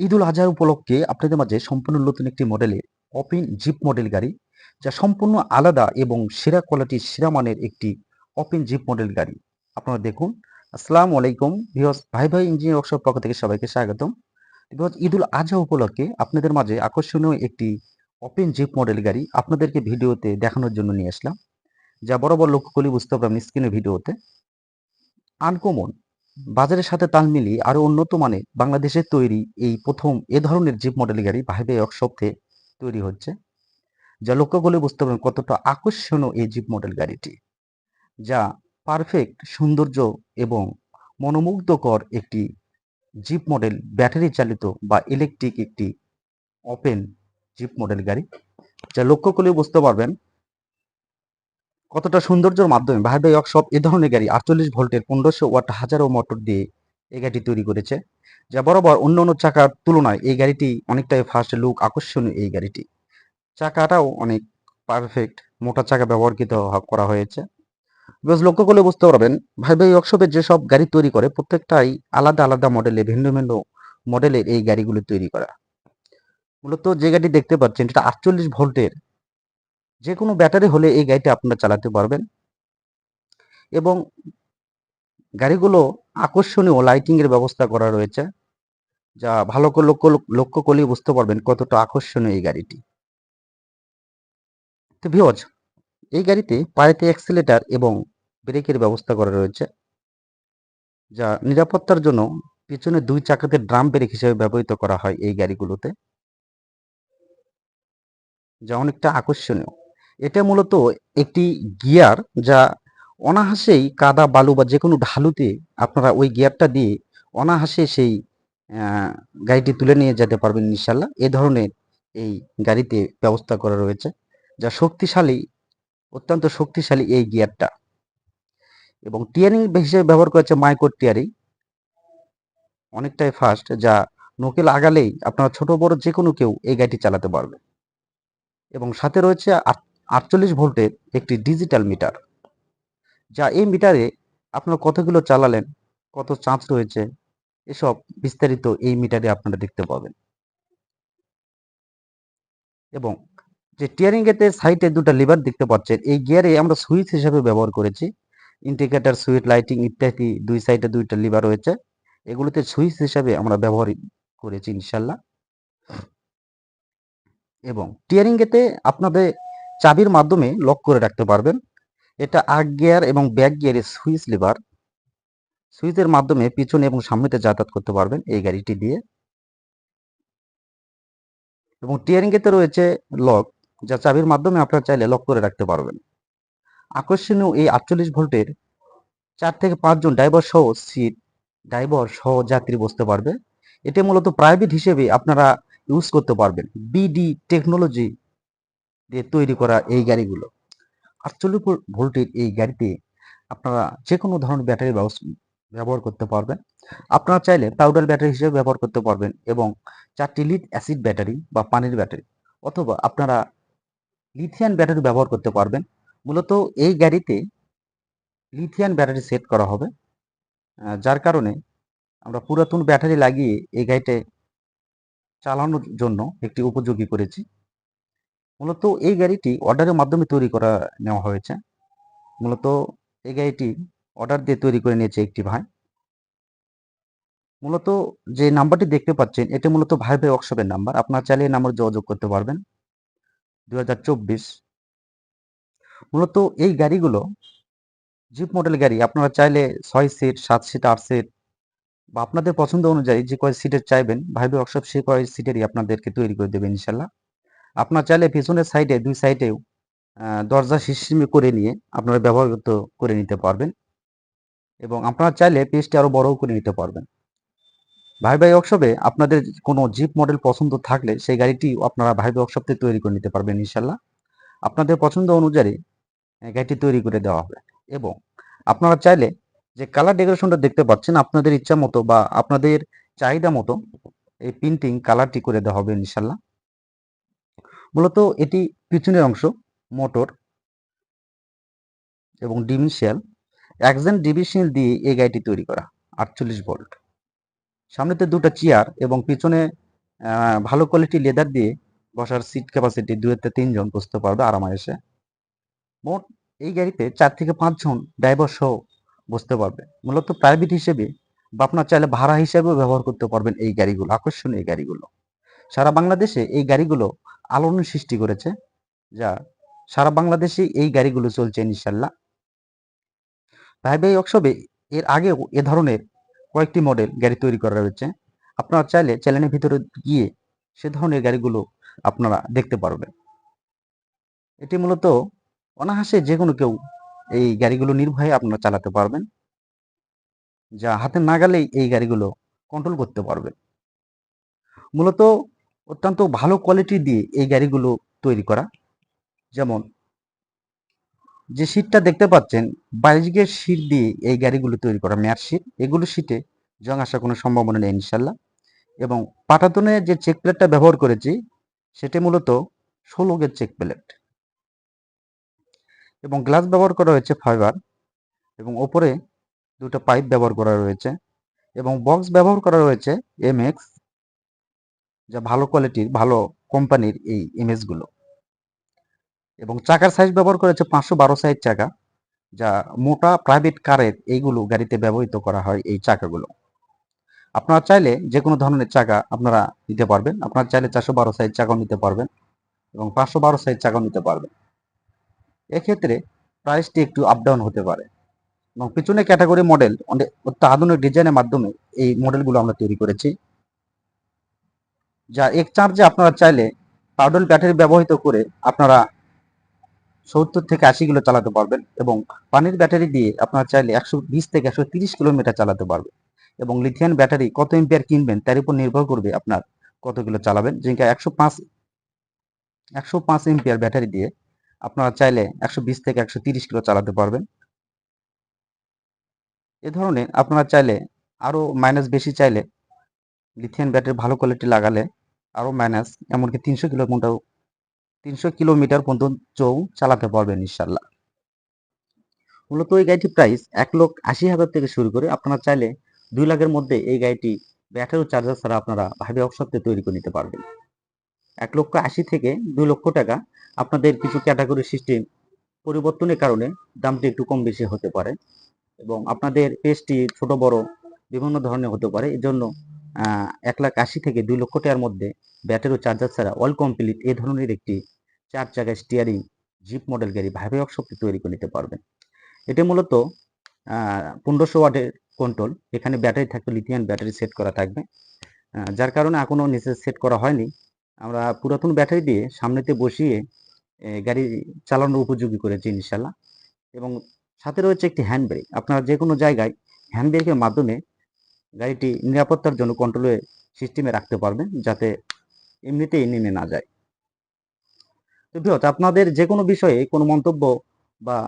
ঈদুল আজহা উপলক্ষে আপনাদের মাঝে সম্পূর্ণ নতুন একটি মডেলের ওপেন জিপ মডেল গাড়ি, যা সম্পূর্ণ আলাদা এবং সেরা কোয়ালিটির সেরা মানের একটি ওপেন জিপ মডেল গাড়ি। আপনারা দেখুন, আসসালামু আলাইকুম। ভিউয়ার্স, ভাই ভাই ইঞ্জিনিয়ার ওয়ার্কশপ পক্ষ থেকে সবাইকে স্বাগতম। ভিউয়ার্স, ঈদুল আজহা উপলক্ষে আপনাদের মাঝে আকর্ষণীয় একটি ওপেন জিপ মডেল গাড়ি আপনাদেরকে ভিডিওতে দেখানোর জন্য নিয়ে আসলাম, যা বরাবর লক্ষ্য করলে বুঝতে পারবেন স্ক্রিনের ভিডিওতে। আনকমন বাজারের সাথে তাল মিলিয়ে আরও উন্নত মানের বাংলাদেশের তৈরি এই প্রথম এ ধরনের জিপ মডেল গাড়ি ভাইবে ওয়ার্কশপে তৈরি হচ্ছে, যা লক্ষ্য করলে বুঝতে পারবেন কতটা আকর্ষণীয় এই জিপ মডেল গাড়িটি, যা পারফেক্ট, সৌন্দর্য এবং মনোমুগ্ধকর একটি জিপ মডেল, ব্যাটারি চালিত বা ইলেকট্রিক একটি ওপেন জিপ মডেল গাড়ি, যা লক্ষ্য করলে বুঝতে পারবেন কতটা সৌন্দর্যের মাধ্যমে? ভাই ভাই ওয়ার্কশপ এ ধরনের গাড়ি আটচল্লিশ ভোল্টের পনেরোশো ওয়াট হাজারো মোটর দিয়ে এই গাড়িটি তৈরি করেছে। যা বরাবর অন্য অন্য চাকার তুলনায় এই গাড়িটি অনেকটাই ফার্স্ট লুক আকর্ষণীয় এই গাড়িটি। চাকাটাও অনেক পারফেক্ট মোটা চাকা ব্যবহৃত করা হয়েছে। বেশ লক্ষ্য করলে বুঝতে পারবেন ভাই ভাই ওয়ার্কশপের যেসব গাড়ি তৈরি করে, প্রত্যেকটাই আলাদা আলাদা মডেলে ভিন্ন ভিন্ন মডেলের এই গাড়িগুলো তৈরি করা। মূলত যে গাড়ি দেখতে পাচ্ছেন এটা আটচল্লিশ ভোল্টের যে কোনো ব্যাটারি হলে এই গাড়িটা আপনারা চালাতে পারবেন। এবং গাড়িগুলো আকর্ষণীয় লাইটিং এর ব্যবস্থা করা রয়েছে, যা ভালো করে লক্ষ্য লক্ষ্য করলেই বুঝতে পারবেন কতটা আকর্ষণীয় এই গাড়িটি। তো ভিওজ এই গাড়িতে পায়েতে অ্যাক্সিলেটার এবং ব্রেকের ব্যবস্থা করা রয়েছে, যা নিরাপত্তার জন্য পিছনে দুই চাকাতে ড্রাম ব্রেক হিসেবে ব্যবহৃত করা হয় এই গাড়িগুলোতে, যা অনেকটা আকর্ষণীয়। এটা মূলত একটি গিয়ার যা অনাহাসেই কাদা, বালু বা যে কোনো ঢালুতে আপনারা ওই গিয়ারটা দিয়ে অনাহাসে সেই গাড়িটি তুলে নিয়ে যেতে পারবেন ইনশাল্লাহ এ ধরনের এই গাড়িতে ব্যবস্থা করা রয়েছে যা শক্তিশালী, অত্যন্ত শক্তিশালী এই গিয়ারটা। এবং টিয়ারিং হিসেবে ব্যবহার করেছে মাইক্রো টিয়ারিং। অনেকটাই ফাস্ট, যা নোকেল আগালেই আপনারা ছোট, বড় যে কোনো কেউ এই গাড়িটি চালাতে পারবে এবং সাথে রয়েছে আটচল্লিশ ভোল্টের একটি ডিজিটাল মিটার যা এই মিটারে আপনারা কতগুলো চালালেন, কত চার্জ রয়েছে, এসব বিস্তারিত এই মিটারে আপনারা দেখতে পাবেন। এবং যে টিয়ারিং এতে সাইডে দুটো লিভার দেখতে পাচ্ছেন, এই গিয়ারে আমরা সুইচ হিসেবে ব্যবহার করেছি। ইন্ডিকেটর সুইচ লাইটিং ইত্যাদি দুই সাইডে দুইটা লিভার রয়েছে। এগুলোতে সুইচ হিসাবে আমরা ব্যবহার করেছি ইনশাল্লাহ। এবং টিয়ারিং এতে আপনাদের চাবির মাধ্যমে লক করে রাখতে পারবেন। এটা আগ গিয়ার এবং ব্যাক গিয়ারের সুইচ লিভার সুইচের মাধ্যমে পিছনে এবং সামনেতে যাতায়াত করতে পারবেন এই গাড়িটি দিয়ে। এবং টিয়ারিং এতে রয়েছে লক যা চাবির মাধ্যমে আপনারা চাইলে লক করে রাখতে পারবেন। আকর্ষণীয় এই আটচল্লিশ ভোল্টের চার থেকে পাঁচজন ড্রাইভার সহ সিট ড্রাইভার সহ যাত্রী বসতে পারবে। এটি মূলত প্রাইভেট হিসেবে আপনারা ইউজ করতে পারবেন। বিডি টেকনোলজি দিয়ে তৈরি করা এই গাড়িগুলো। আটচল্লিশ ভোল্টের এই গাড়িতে আপনারা যে কোনো ধরনের ব্যাটারি ব্যবহার করতে পারবেন। আপনারা চাইলে পাউডার ব্যাটারি হিসেবে ব্যবহার করতে পারবেন এবং চারটি লিড অ্যাসিড ব্যাটারি বা পানির ব্যাটারি অথবা আপনারা লিথিয়ান ব্যাটারি ব্যবহার করতে পারবেন। মূলত এই গাড়িতে লিথিয়ান ব্যাটারি সেট করা হবে যার কারণে আমরা পুরাতন ব্যাটারি লাগিয়ে এই গাড়িতে চালানোর জন্য একটি উপযোগী করেছি। মূলত এই গাড়িটি অর্ডারের মাধ্যমে তৈরি করা নেওয়া হয়েছে। মূলত এই গাড়িটি অর্ডার দিয়ে তৈরি করে নিয়েছে একটি ভাই। মূলত যে নাম্বারটি দেখতে পাচ্ছেন, এটা মূলত ভাই ভাই ওয়ার্কশপের নাম্বার। আপনার চাইলে এই নাম্বার যোগাযোগ করতে পারবেন। দুই হাজার চব্বিশ। মূলত এই গাড়িগুলো জিপ মডেল গাড়ি, আপনারা চাইলে ছয় সিট সাত সিট আট সিট বা আপনাদের পছন্দ অনুযায়ী যে কয় সিটের চাইবেন ভাই ভাই ওয়ার্কশপ সেই কয় সিটেরই আপনাদেরকে তৈরি করে দেবেন ইনশাল্লাহ। আপনার চাইলে পিছনের সাইডে দুই সাইডেও দরজা সিস্টেমে করে নিয়ে আপনারা ব্যবহার করে নিতে পারবেন। এবং আপনারা চাইলে পেজটি আরও বড়ও করে নিতে পারবেন। ভাই ভাই ওয়ার্কশপে আপনাদের কোনো জিপ মডেল পছন্দ থাকলে সেই গাড়িটি আপনারা ভাই ভাই ওয়ার্কশপ থেকে তৈরি করে নিতে পারবেন ইনশাল্লাহ আপনাদের পছন্দ অনুযায়ী গাড়িটি তৈরি করে দেওয়া হবে। এবং আপনারা চাইলে যে কালার ডেকোরেশনটা দেখতে পাচ্ছেন, আপনাদের ইচ্ছা মতো বা আপনাদের চাহিদা মতো এই প্রিন্টিং কালারটি করে দেওয়া হবে ইনশাল্লাহ মূলত এটি পিছনের অংশ, মোটর এবং ডিমিশিয়াল একজন ডিভিশনাল দিয়ে এই গাড়িটি তৈরি করা, আটচল্লিশ ভোল্ট। সামনেতে দুটো চেয়ার এবং পিছনে ভালো কোয়ালিটি লেদার দিয়ে বসার সিট ক্যাপাসিটি থেকে তিনজন বসতে পারবে আরামায়েসে মোট এই গাড়িতে চার থেকে পাঁচজন ড্রাইভার সহ বসতে পারবে। মূলত প্রাইভেট হিসেবে বা আপনার চাইলে ভাড়া হিসেবেও ব্যবহার করতে পারবেন এই গাড়িগুলো, আকর্ষণীয় এই গাড়িগুলো। সারা বাংলাদেশে এই গাড়িগুলো আলোড়ন সৃষ্টি করেছে, যা সারা বাংলাদেশে এই গাড়িগুলো চলছে ইনশাল্লাহ। ভাই ভাই ওয়ার্কশপে এর আগেও এ ধরনের কয়েকটি মডেল গাড়ি তৈরি করা রয়েছে। আপনারা চাইলে চ্যানেলের ভিতরে গিয়ে সে ধরনের গাড়িগুলো আপনারা দেখতে পারবেন। এটি মূলত অনায়াসে যে কোনো কেউ এই গাড়িগুলো নির্ভয়ে আপনারা চালাতে পারবেন, যা হাতে না গেলেই এই গাড়িগুলো কন্ট্রোল করতে পারবেন। মূলত অত্যন্ত ভালো কোয়ালিটি দিয়ে এই গাড়িগুলো তৈরি করা। যেমন, যে সিটটা দেখতে পাচ্ছেন বাইশ গের সিট দিয়ে এই গাড়িগুলো তৈরি করা ম্যাট সিট এগুলো সিটে জং আসার কোনো সম্ভাবনা নেই ইনশাল্লাহ এবং পাটাতনে যে চেক প্লেটটা ব্যবহার করেছি, সেটি মূলত ষোলো গের চেক প্লেট এবং গ্লাস ব্যবহার করা হয়েছে ফাইবার এবং ওপরে দুটো পাইপ ব্যবহার করা রয়েছে। এবং বক্স ব্যবহার করা রয়েছে এমএক্স যা ভালো কোয়ালিটির ভালো কোম্পানির এই ইমেজগুলো এবং চাকার সাইজ ব্যবহার করেছে পাঁচশো বারো সাইজ চাকা, যা মোটা প্রাইভেট কারের এইগুলো গাড়িতে ব্যবহৃত করা হয় এই চাকাগুলো। আপনারা চাইলে যে কোনো ধরনের চাকা আপনারা নিতে পারবেন। আপনারা চাইলে চারশো বারো সাইজ চাকাও নিতে পারবেন এবং পাঁচশো বারো সাইজ চাকাও নিতে পারবেন। এক্ষেত্রে প্রাইসটি একটু আপ ডাউন হতে পারে। এবং পিছনে ক্যাটাগরি মডেল অনেক অত্যাধুনিক ডিজাইনের মাধ্যমে এই মডেলগুলো আমরা তৈরি করেছি। যা এক চার্জে আপনারা চাইলে পাউডার ব্যাটারি ব্যবহৃত করে আপনারা সত্তর থেকে আশি কিলো চালাতে পারবেন এবং পানির ব্যাটারি দিয়ে আপনারা চাইলে একশো বিশ থেকে একশো তিরিশ কিলোমিটার চালাতে পারবেন এবং লিথিয়ান ব্যাটারি কত এম্পিয়ার কিনবেন তার উপর নির্ভর করবে আপনার কত কিলো চালাবেন। যেটা একশো পাঁচ একশো পাঁচ এম্পিয়ার ব্যাটারি দিয়ে আপনারা চাইলে একশো বিশ থেকে একশো তিরিশ কিলো চালাতে পারবেন। এ ধরনের আপনারা চাইলে আরও মাইনাস বেশি চাইলে লিথিয়াম ব্যাটারি ভালো কোয়ালিটি লাগালে আরও মাইনাস এমনকি তিনশো কিলোমিটার তিনশো কিলোমিটার পর্যন্ত চালাতে পারবেন ইনশাল্লাহ। মূলত এই গাড়িটির প্রাইস এক লক্ষ আশি হাজার থেকে শুরু করে আপনারা চাইলে দুই লাখের মধ্যে এই গাড়িটি ব্যাটারি চার্জার ছাড়া আপনারা ভাবে অপশপে তৈরি করে নিতে পারবেন। এক লক্ষ আশি থেকে দুই লক্ষ টাকা আপনাদের কিছু ক্যাটাগরি সিস্টেম পরিবর্তনের কারণে দামটি একটু কম বেশি হতে পারে এবং আপনাদের পেজটি ছোট বড় বিভিন্ন ধরনের হতে পারে। এই জন্য এক লাখ আশি থেকে দুই লক্ষ টাকার মধ্যে ব্যাটারি ও চার্জার ছাড়া অল কমপ্লিট এ ধরনের একটি চার চাকায় স্টিয়ারিং জিপ মডেল গাড়ি ভাবে শক্তি তৈরি করে নিতে পারবেন। এটি মূলত পনেরোশো ওয়াটের কন্ট্রোল এখানে ব্যাটারি থাকবে লিথিয়ান ব্যাটারি সেট করা থাকবে। যার কারণে এখনও নিচে সেট করা হয়নি। আমরা পুরাতন ব্যাটারি দিয়ে সামনেতে বসিয়ে গাড়ি চালানোর উপযোগী করেছি ইনশাল্লাহ এবং সাথে রয়েছে একটি হ্যান্ড ব্রেক আপনারা যে কোনো জায়গায় হ্যান্ড ব্রেকের মাধ্যমে গাড়িটি নিরাপত্তার জন্য কন্ট্রোলে সিস্টেমে রাখতে পারবেন, যাতে এমনিতেই নেমে না যায়। তো বিহত আপনাদের যে কোনো বিষয়ে কোনো মন্তব্য বা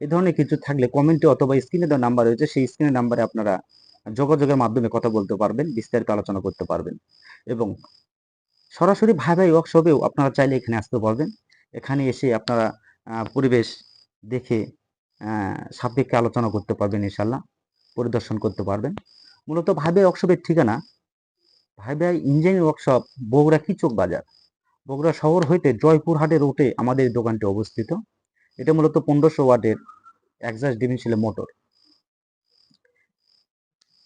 এ ধরনের কিছু থাকলে কমেন্টে অথবা স্ক্রিনে দেওয়া নাম্বার রয়েছে, সেই স্ক্রিনের নাম্বারে আপনারা যোগাযোগের মাধ্যমে কথা বলতে পারবেন, বিস্তারিত আলোচনা করতে পারবেন। এবং সরাসরি ভাই ভাই ওয়ার্কশপেও আপনারা চাইলে এখানে আসতে পারবেন। এখানে এসে আপনারা পরিবেশ দেখে সাপেক্ষে আলোচনা করতে পারবেন ইনশাল্লাহ পরিদর্শন করতে পারবেন। মূলত ভাই ভাই ওয়ার্কশপের ঠিকানা। ভাই ভাই ইঞ্জিনিয়ারিং ওয়ার্কশপ বগুড়া কিচক বাজার? বগুড়া শহর হইতে জয়পুরহাটের রুটে আমাদের দোকানটি অবস্থিত। এটা মূলত পনেরোশো ওয়াটের একজাস্ট ডিমেনশিয়াল মোটর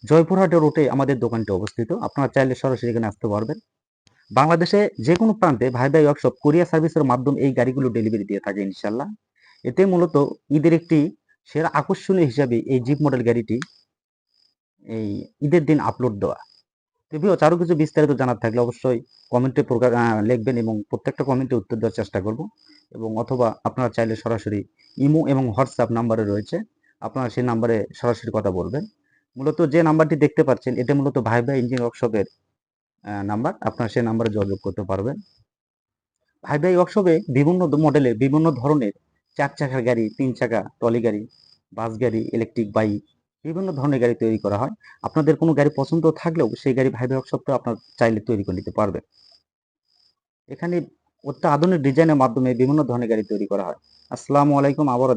জয়পুরহাটের রুটে আমাদের দোকানটি অবস্থিত। আপনারা চাইলে সরাসরি এখানে আসতে পারবেন। বাংলাদেশে যে কোনো প্রান্তে ভাই ভাই ওয়ার্কশপ কোরিয়া সার্ভিসের মাধ্যমে এই গাড়িগুলো ডেলিভারি দিয়ে থাকে ইনশাল্লাহ এতে মূলত ঈদের একটি সেরা আকর্ষণীয় হিসাবে এই জিপ মডেল গাড়িটি এই ঈদের দিন আপলোড দেওয়া। তবুও আরও কিছু বিস্তারিত জানার থাকলে অবশ্যই কমেন্টে প্রকাশ লিখবেন এবং প্রত্যেকটা কমেন্টে উত্তর দেওয়ার চেষ্টা করব। এবং অথবা আপনারা চাইলে সরাসরি ইমো এবং হোয়াটসঅ্যাপ নাম্বারে রয়েছে, আপনারা সেই নাম্বারে সরাসরি কথা বলবেন। মূলত যে নাম্বারটি দেখতে পাচ্ছেন, এটা মূলত ভাই ভাই ইঞ্জিন ওয়ার্কশপের নাম্বার আপনারা সেই নাম্বারে যোগাযোগ করতে পারবেন। ভাই ভাই ওয়ার্কশপে বিভিন্ন মডেলের বিভিন্ন ধরনের চার চাকার গাড়ি, তিন চাকা ট্রলি গাড়ি, বাস গাড়ি ইলেকট্রিক বাইক বিভিন্ন ধরনের গাড়ি তৈরি করা হয়। আপনাদের কোনো গাড়ি পছন্দ থাকলেও সেই গাড়ি ভাই ওয়ার্কশপটা আপনার চাইলে তৈরি করে নিতে পারবেন। এখানে অত্যাধুনিক ডিজাইনের মাধ্যমে বিভিন্ন ধরনের গাড়ি তৈরি করা হয়। আসসালামু আলাইকুম আবারও